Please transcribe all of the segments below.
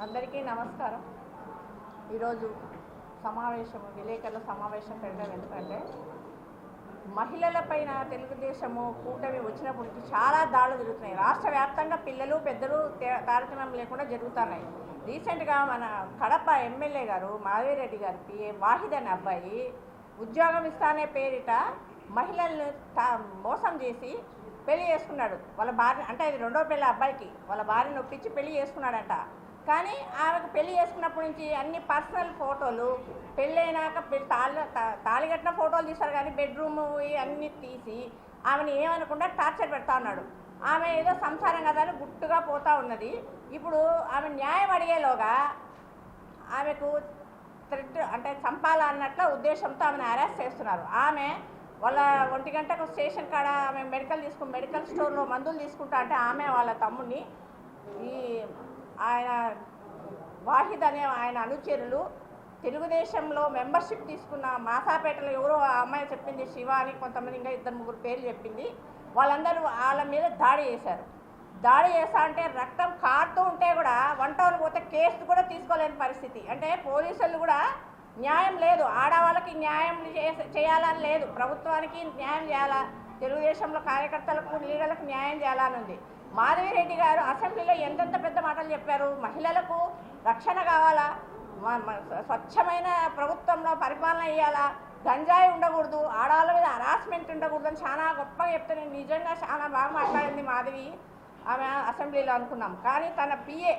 అందరికీ నమస్కారం. ఈరోజు సమావేశం విలేకరుల సమావేశం పెట్టడం ఎందుకంటే మహిళలపైన తెలుగుదేశము కూటమి వచ్చినప్పటి నుంచి చాలా దాడులు జరుగుతున్నాయి. రాష్ట్ర వ్యాప్తంగా పిల్లలు పెద్దలు తే- తారతమ్యం లేకుండా జరుగుతున్నాయి. రీసెంట్గా మన కడప ఎమ్మెల్యే గారు మాధవిరెడ్డి గారికి పిఏ వాహిద్ అనే అబ్బాయి ఉద్యోగం ఇస్తానే పేరిట మహిళల్ని తా- మోసం చేసి పెళ్ళి చేసుకున్నాడు. వాళ్ళ భార్య అంటే అది రెండో పెళ్ళి అబ్బాయికి. వాళ్ళ భార్యను ఒప్పించి పెళ్ళి చేసుకున్నాడంట. కానీ ఆమెకు పెళ్ళి చేసుకున్నప్పటి నుంచి అన్ని పర్సనల్ ఫోటోలు పెళ్ళైనాక తాళి తా- తాళి కట్టిన ఫోటోలు తీస్తారు కానీ బెడ్రూమ్ అన్నీ తీసి ఆమెను ఏమనకుండా టార్చర్ పెడతా ఉన్నాడు. ఆమె ఏదో సంసారం కదా అని గుట్టుగా పోతూ ఉన్నది. ఇప్పుడు ఆమె న్యాయం అడిగేలోగా ఆమెకు థ్రెడ్ అంటే చంపాలా అన్నట్ల ఉద్దేశంతో ఆమెను అరెస్ట్ చేస్తున్నారు. ఆమె వాళ్ళ ఒంటి గంటకు స్టేషన్ కాడ ఆమె మెడికల్ తీసుకుని మెడికల్ స్టోర్లో మందులు తీసుకుంటా అంటే ఆమె వాళ్ళ తమ్ముడిని ఈ ఆయన వాహిద్ అనే ఆయన అనుచరులు. తెలుగుదేశంలో మెంబర్షిప్ తీసుకున్న మాసాపేటలో ఎవరో ఆ అమ్మాయి చెప్పింది శివ అని కొంతమంది ఇంకా ఇద్దరు ముగ్గురు పేర్లు చెప్పింది. వాళ్ళందరూ వాళ్ళ మీద దాడి చేశారు. దాడి చేస్తా అంటే రక్తం కారుతూ ఉంటే కూడా వన్ టౌన్ పోతే కేసు కూడా తీసుకోలేని పరిస్థితి. అంటే పోలీసులు కూడా న్యాయం లేదు. ఆడవాళ్ళకి న్యాయం చేయాలని లేదు. ప్రభుత్వానికి న్యాయం చేయాలా? తెలుగుదేశంలో కార్యకర్తలకు లీడర్లకు న్యాయం చేయాలని ఉంది. మాధవిరెడ్డి గారు అసెంబ్లీలో ఎంతెంత పెద్ద మాటలు చెప్పారు? మహిళలకు రక్షణ కావాలా? స్వచ్ఛమైన ప్రభుత్వంలో పరిపాలన ఇవ్వాలా గంజాయి ఉండకూడదు ఆడవాళ్ళ మీద హరాస్మెంట్ ఉండకూడదు అని చాలా గొప్పగా చెప్తే నేను నిజంగా చాలా బాగా మాట్లాడింది మాధవి ఆమె అసెంబ్లీలో అనుకున్నాం. కానీ తన పిఏ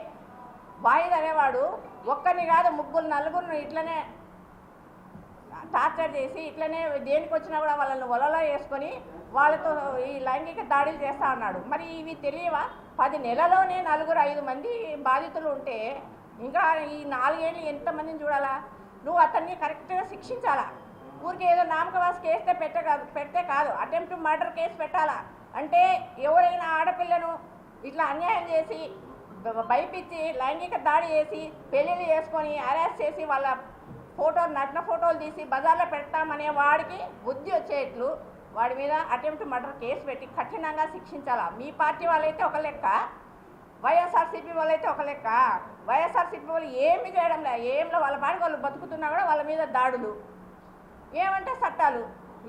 వాయిద్ అనేవాడు ఒక్కరిని కాదు ముగ్గురు నలుగురు ఇట్లనే టార్చర్ చేసి ఇట్లనే దేనికి వచ్చినా కూడా వాళ్ళని వలలో వేసుకొని వాళ్ళతో ఈ లైంగిక దాడులు చేస్తా ఉన్నాడు మరి ఇవి తెలియవా? పది నెలలోనే నలుగురు ఐదు మంది బాధితులు ఉంటే ఇంకా ఈ నాలుగేళ్ళు ఎంతమందిని చూడాలా? నువ్వు అతన్ని కరెక్ట్గా శిక్షించాలా? ఊరికి ఏదో నామకవాస్ కేస్తే పెట్ట కాదు పెడితే కాదు. అటెంప్ట్ మర్డర్ కేసు పెట్టాలా? అంటే ఎవరైనా ఆడపిల్లను ఇట్లా అన్యాయం చేసి భయపించి లైంగిక దాడి చేసి పెళ్ళిళ్ళు చేసుకొని అరెస్ట్ చేసి వాళ్ళ ఫోటో నగ్న ఫోటోలు తీసి బజార్లో పెడతామనే వాడికి బుద్ధి వచ్చేట్లు. వాడి మీద అటెంప్ట్ మర్డర్ కేసు పెట్టి కఠినంగా శిక్షించాలా? మీ పార్టీ వాళ్ళైతే ఒక లెక్క. వైఎస్ఆర్సీపీ వాళ్ళైతే ఒక లెక్క. వైఎస్ఆర్సీపీ వాళ్ళు ఏమి చేయడం లే ఏంలో వాళ్ళ పాటికి వాళ్ళు బతుకుతున్నా కూడా వాళ్ళ మీద దాడులు. ఏమంటే చట్టాలు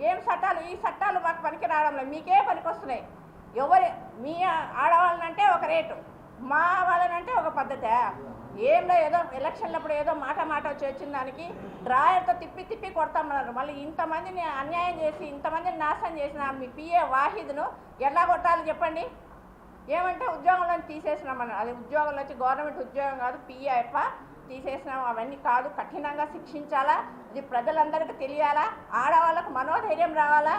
ఏం చట్టాలు ఈ చట్టాలు మాకు పనికి రావడం లేదు మీకే పనికి వస్తున్నాయి ఎవరు మీ ఆడవాళ్ళనంటే ఒక రేటు. మా వాళ్ళనంటే ఒక పద్ధతే. ఏంలో ఏదో ఎలక్షన్లప్పుడు ఏదో మాట మాట వచ్చి వచ్చిన దానికి డ్రాయర్తో తిప్పి తిప్పి కొడతామన్నారు. మళ్ళీ ఇంతమందిని అన్యాయం చేసి ఇంతమందిని నాశనం చేసిన మీ పిఏ వాహిద్ను ఎలా కొట్టాలి చెప్పండి? ఏమంటే ఉద్యోగంలో తీసేసినామని అది ఉద్యోగంలో వచ్చి గవర్నమెంట్ ఉద్యోగం కాదు పిఏ అప్ప తీసేసినాం అవన్నీ కాదు కఠినంగా శిక్షించాలా? ఇది ప్రజలందరికీ తెలియాలా? ఆడవాళ్ళకు మనోధైర్యం రావాలా?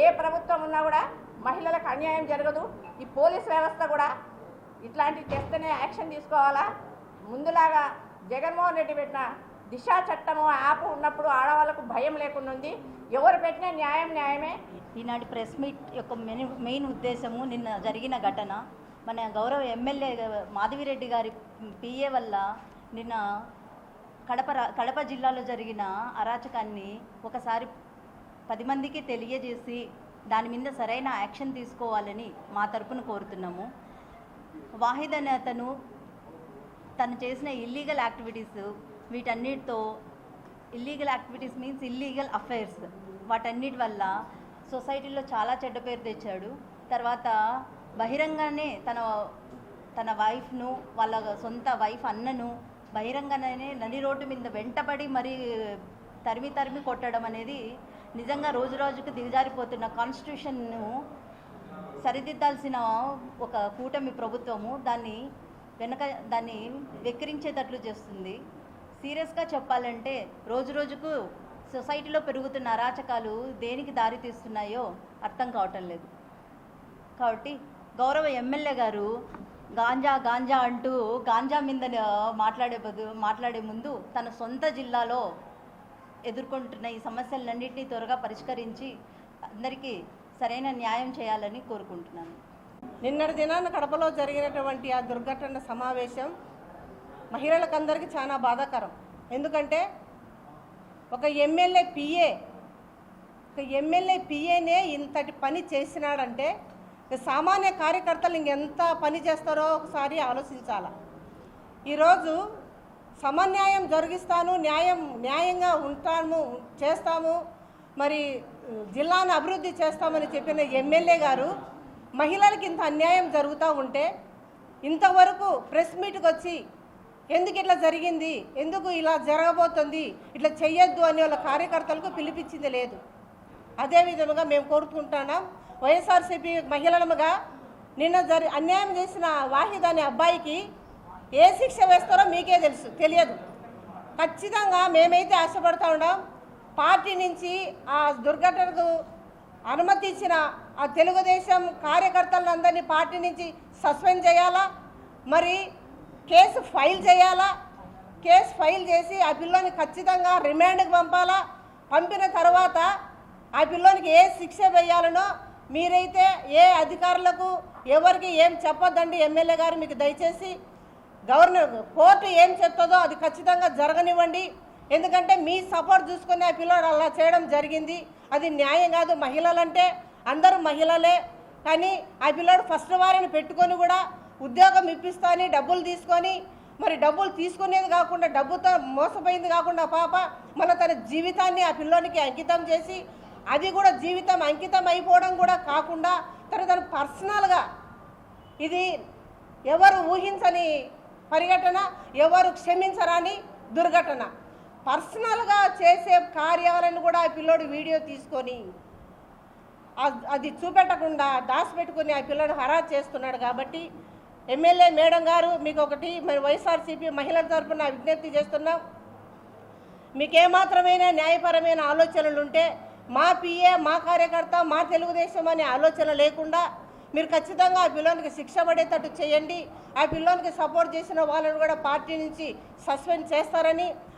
ఏ ప్రభుత్వం ఉన్నా కూడా మహిళలకు అన్యాయం జరగదు. ఈ పోలీస్ వ్యవస్థ కూడా ఇట్లాంటివి చేస్తేనే యాక్షన్ తీసుకోవాలా? ముందులాగా జగన్మోహన్ రెడ్డి పెట్టిన దిశా చట్టము యాప్ ఉన్నప్పుడు ఆడవాళ్ళకు భయం లేకుండా ఉంది. ఎవరు పెట్టినా న్యాయం న్యాయమే. ఈనాటి ప్రెస్ మీట్ యొక్క మెయిన్ మెయిన్ ఉద్దేశము నిన్న జరిగిన ఘటన. మన గౌరవ ఎమ్మెల్యే మాధవిరెడ్డి గారి పిఏ వల్ల నిన్న కడప రా- కడప జిల్లాలో జరిగిన అరాచకాన్ని ఒకసారి పది మందికి తెలియజేసి దాని మీద సరైన యాక్షన్ తీసుకోవాలని మా తరపున కోరుతున్నాము. వాహిద్ అనే అతను తను చేసిన ఇల్లీగల్ యాక్టివిటీస్ వీటన్నిటితో illegal activities means illegal affairs వాటన్నిటి వల్ల సొసైటీలో చాలా చెడ్డ పేరు తెచ్చాడు. తర్వాత బహిరంగానే తన తన వైఫ్ను వాళ్ళ సొంత వైఫ్ అన్నను బహిరంగానే నడి రోడ్డు మీద వెంటబడి మరి తరిమి తరిమి కొట్టడం అనేది నిజంగా రోజు రోజుకు దిగజారిపోతున్న కాన్స్టిట్యూషన్ను సరిదిద్దాల్సిన ఒక కూటమి ప్రభుత్వము దాన్ని వెనక దాన్ని వెక్కిరించేటట్లు చేస్తుంది. సీరియస్గా చెప్పాలంటే రోజు రోజుకు సొసైటీలో పెరుగుతున్న అరాచకాలు దేనికి దారి తీస్తున్నాయో అర్థం కావటం లేదు. కాబట్టి గౌరవ ఎమ్మెల్యే గారు గాంజా గాంజా అంటూ గాంజా మీద మాట్లాడే బదు మాట్లాడే ముందు తన సొంత జిల్లాలో ఎదుర్కొంటున్న ఈ సమస్యలన్నింటినీ త్వరగా పరిష్కరించి అందరికీ సరైన న్యాయం చేయాలని కోరుకుంటున్నాను. నిన్నటి దినాన కడపలో జరిగినటువంటి ఆ దుర్ఘటన సమావేశం మహిళలకందరికీ చాలా బాధాకరం. ఎందుకంటే ఒక ఎమ్మెల్యే పిఏ ఒక ఎమ్మెల్యే పిఏనే ఇంతటి పని చేసినాడంటే సామాన్య కార్యకర్తలు ఇంకెంత పని చేస్తారో ఒకసారి ఆలోచించాల. ఈరోజు సమన్యాయం జరిగిస్తాను న్యాయం న్యాయంగా ఉంటాము చేస్తాము మరి జిల్లాను అభివృద్ధి చేస్తామని చెప్పిన ఎమ్మెల్యే గారు మహిళలకు ఇంత అన్యాయం జరుగుతూ ఉంటే ఇంతవరకు ప్రెస్ మీట్కి వచ్చి ఎందుకు ఇట్లా జరిగింది? ఎందుకు ఇలా జరగబోతుంది? ఇట్లా చెయ్యొద్దు అని వాళ్ళ కార్యకర్తలకు పిలిపించింది లేదు. అదేవిధంగా మేము కోరుకుంటున్నాం. వైఎస్ఆర్సీపీ మహిళలుగా నిన్న జరి అన్యాయం చేసిన వాహిద్ అనే అబ్బాయికి ఏ శిక్ష వేస్తారో మీకే తెలుసు తెలియదు. ఖచ్చితంగా మేమైతే ఆశపడతా ఉన్నాం. పార్టీ నుంచి ఆ దుర్ఘటనకు అనుమతి ఇచ్చిన ఆ తెలుగుదేశం కార్యకర్తలందరినీ పార్టీ నుంచి సస్పెండ్ చేయాలా? మరి కేసు ఫైల్ చేయాలా? కేసు ఫైల్ చేసి ఆ పిల్లోని ఖచ్చితంగా రిమాండ్కి పంపాలా? పంపిన తర్వాత ఆ పిల్లోనికి ఏ శిక్ష వేయాలనో మీరైతే ఏ అధికారులకు ఎవరికి ఏం చెప్పొద్దండి ఎమ్మెల్యే గారు మీకు దయచేసి గవర్నర్ కోర్టు ఏం చెప్తుందో అది ఖచ్చితంగా జరగనివ్వండి. ఎందుకంటే మీ సపోర్ట్ చూసుకుని ఆ పిల్లోడు అలా చేయడం జరిగింది. అది న్యాయం కాదు మహిళలంటే అందరూ మహిళలే. కానీ ఆ పిల్లోడు ఫస్ట్ వారిని పెట్టుకొని కూడా ఉద్యోగం ఇప్పిస్తాని డబ్బులు తీసుకొని మరి డబ్బులు తీసుకునేది కాకుండా డబ్బుతో మోసపోయింది కాకుండా పాప మన తన జీవితాన్ని ఆ పిల్లోనికి అంకితం చేసి అది కూడా జీవితం అంకితం అయిపోవడం కూడా కాకుండా తను తన పర్సనల్గా ఇది ఎవరు ఊహించని పరిఘటన ఎవరు క్షమించరాని దుర్ఘటన. పర్సనల్గా చేసే కార్యాలను కూడా ఆ పిల్లోడు వీడియో తీసుకొని అది చూపెట్టకుండా దాచిపెట్టుకుని ఆ పిల్లడు హరాజ్ చేస్తున్నాడు కాబట్టి ఎమ్మెల్యే మేడం గారు మీకు ఒకటి మరి వైఎస్ఆర్సీపీ మహిళల తరపున విజ్ఞప్తి చేస్తున్నాం. మీకేమాత్రమైన న్యాయపరమైన ఆలోచనలు ఉంటే మా పిఏ మా కార్యకర్త మా తెలుగుదేశం అనే ఆలోచన లేకుండా మీరు ఖచ్చితంగా ఆ పిల్లోనికి శిక్ష పడేటట్టు చేయండి. ఆ పిల్లోనికి సపోర్ట్ చేసిన వాళ్ళని కూడా పార్టీ నుంచి సస్పెండ్ చేస్తారని